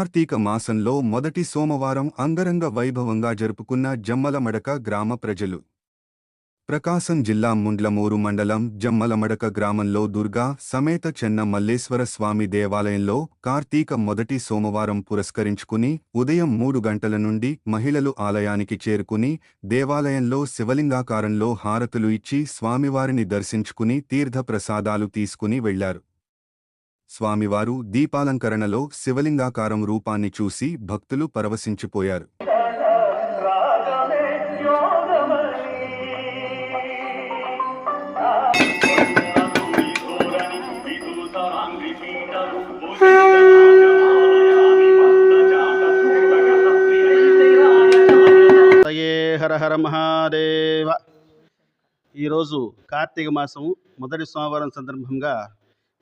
కార్తీక మాసంలో మొదటి సోమవారం అంగరంగ వైభవంగా జరుపుకున్న జమ్మలమడక గ్రామ ప్రజలు. ప్రకాశం జిల్లా ముండ్లమూరు మండలం జమ్మలమడక గ్రామంలో దుర్గా సమేత చెన్న మల్లేశ్వర స్వామి దేవాలయంలో కార్తీక మొదటి సోమవారం పురస్కరించుకుని ఉదయం మూడు గంటల నుండి మహిళలు ఆలయానికి చేరుకుని దేవాలయంలో శివలింగాకారంలో హారతులు ఇచ్చి స్వామివారిని దర్శించుకుని తీర్థప్రసాదాలు తీసుకుని వెళ్ళారు. స్వామివారు దీపాలంకరణలో శివలింగాకారం రూపాన్ని చూసి భక్తులు పరవశించిపోయారు. హర హర మహాదేవ. ఈరోజు కార్తీక మాసం మొదటి సోమవారం సందర్భంగా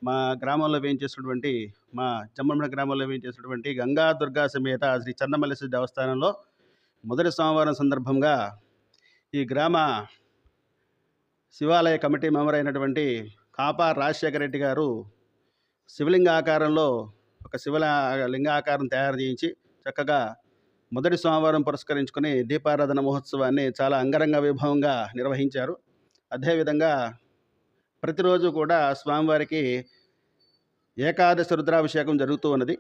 మా గ్రామంలో వేయించేసినటువంటి మా చమ్మడ గ్రామంలో వేయించేసినటువంటి గంగా దుర్గా సమేత శ్రీ చన్నమల్లేశ్వర దేవస్థానంలో మొదటి సోమవారం సందర్భంగా ఈ గ్రామ శివాలయ కమిటీ మెంబర్ అయినటువంటి కాపా రాజశేఖర రెడ్డి గారు శివలింగ ఆకారంలో ఒక శివల లింగాకారం తయారు చేయించి చక్కగా మొదటి సోమవారం పురస్కరించుకొని దీపారాధన మహోత్సవాన్ని చాలా అంగరంగ వైభవంగా నిర్వహించారు. అదేవిధంగా ప్రతిరోజు కూడా స్వామివారికి ఏకాదశి రుద్రాభిషేకం జరుగుతూ ఉన్నది.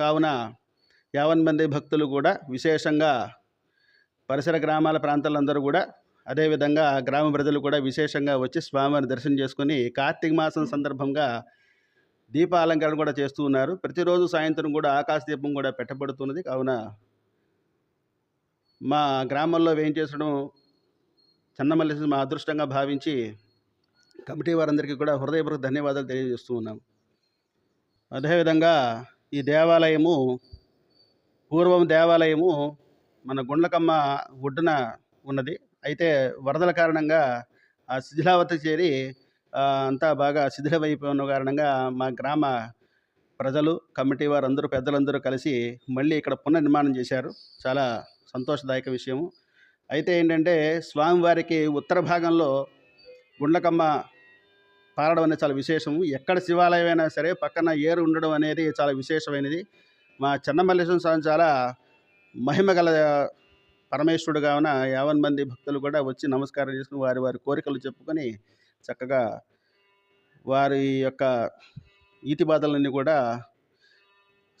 కావున యావన్ మంది భక్తులు కూడా విశేషంగా పరిసర గ్రామాల ప్రాంతాలందరూ కూడా అదేవిధంగా గ్రామ ప్రజలు కూడా విశేషంగా వచ్చి స్వామివారిని దర్శనం చేసుకుని కార్తీక మాసం సందర్భంగా దీపాలంకరణ కూడా చేస్తూ ఉన్నారు. ప్రతిరోజు సాయంత్రం కూడా ఆకాశ దీపం కూడా పెట్టబడుతున్నది. కావున మా గ్రామంలో వేయించేసడం చన్నమల్లి మా అదృష్టంగా భావించి కమిటీ వారందరికీ కూడా హృదయపూర్వక ధన్యవాదాలు తెలియజేస్తూ ఉన్నాం అదేవిధంగా ఈ దేవాలయము పూర్వం దేవాలయము మన గుండ్లకమ్మ ఒడ్డున ఉన్నది. అయితే వరదల కారణంగా ఆ శిథిలావతి చేరి అంతా బాగా శిథిలమైపోయిన కారణంగా మా గ్రామ ప్రజలు కమిటీ వారందరూ పెద్దలందరూ కలిసి మళ్ళీ ఇక్కడ పునర్నిర్మాణం చేశారు. చాలా సంతోషదాయక విషయము. అయితే ఏంటంటే స్వామివారికి ఉత్తర భాగంలో గుండ్లకమ్మ పారడం అనేది చాలా విశేషము. ఎక్కడ శివాలయం అయినా సరే పక్కన ఏరు ఉండడం అనేది చాలా విశేషమైనది. మా చెన్నమల్లేశ్వరం స్వామి చాలా మహిమ గల పరమేశ్వరుడు కావున యావన్ మంది భక్తులు కూడా వచ్చి నమస్కారం చేసుకుని వారి వారి కోరికలు చెప్పుకొని చక్కగా వారి యొక్క ఈతి బాధలన్నీ కూడా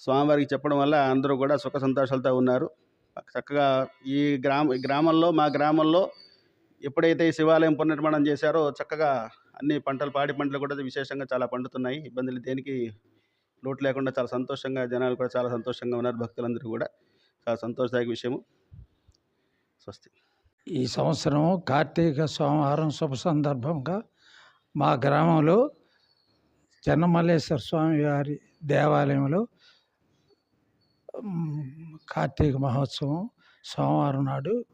స్వామివారికి చెప్పడం వల్ల అందరూ కూడా సుఖ సంతోషాలతో ఉన్నారు. చక్కగా ఈ గ్రామ ఈ గ్రామంలో మా గ్రామంలో ఎప్పుడైతే శివాలయం పునర్నిర్మాణం చేశారో చక్కగా అన్ని పంటలు పాడి పంటలు కూడా విశేషంగా చాలా పండుతున్నాయి. ఇబ్బందులు దేనికి లోటు లేకుండా చాలా సంతోషంగా జనాలు కూడా చాలా సంతోషంగా ఉన్నారు భక్తులందరూ కూడా. చాలా సంతోషదాయక విషయము. స్వస్తి. ఈ సంవత్సరం కార్తీక సోమవారం శుభ సందర్భంగా మా గ్రామంలో చెన్నమల్లేశ్వర స్వామి వారి దేవాలయంలో కార్తీక మహోత్సవం సోమవారం నాడు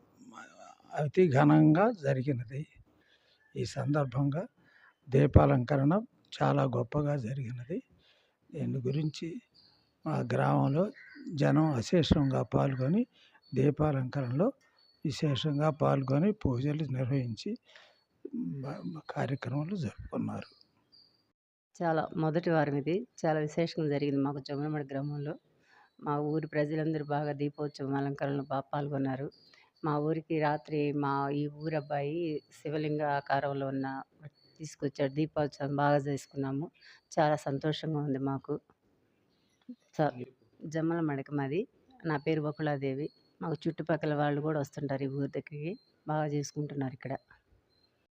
అతి ఘనంగా జరిగినది. ఈ సందర్భంగా దీపాలంకరణ చాలా గొప్పగా జరిగినది. దీని గురించి మా గ్రామంలో జనం అశేషంగా పాల్గొని దీపాలంకరణలో విశేషంగా పాల్గొని పూజలు నిర్వహించి కార్యక్రమాలు జరుపుకున్నారు. చాలా మొదటి వారం ఇది చాలా విశేషంగా జరిగింది మాకు జమ్మలమడి గ్రామంలో. మా ఊరి ప్రజలందరూ బాగా దీపోత్సవం అలంకరణలో బాగా పాల్గొన్నారు. మా ఊరికి రాత్రి మా ఈ ఊరబ్బాయి శివలింగ ఆకారంలో ఉన్న తీసుకొచ్చాడు. దీపోత్సవం బాగా చేసుకున్నాము. చాలా సంతోషంగా ఉంది మాకు. చ- జమ్మలమడక మాది. నా పేరు బకుళాదేవి మాకు చుట్టుపక్కల వాళ్ళు కూడా వస్తుంటారు ఈ ఊరి దగ్గరికి. బాగా చేసుకుంటున్నారు ఇక్కడ.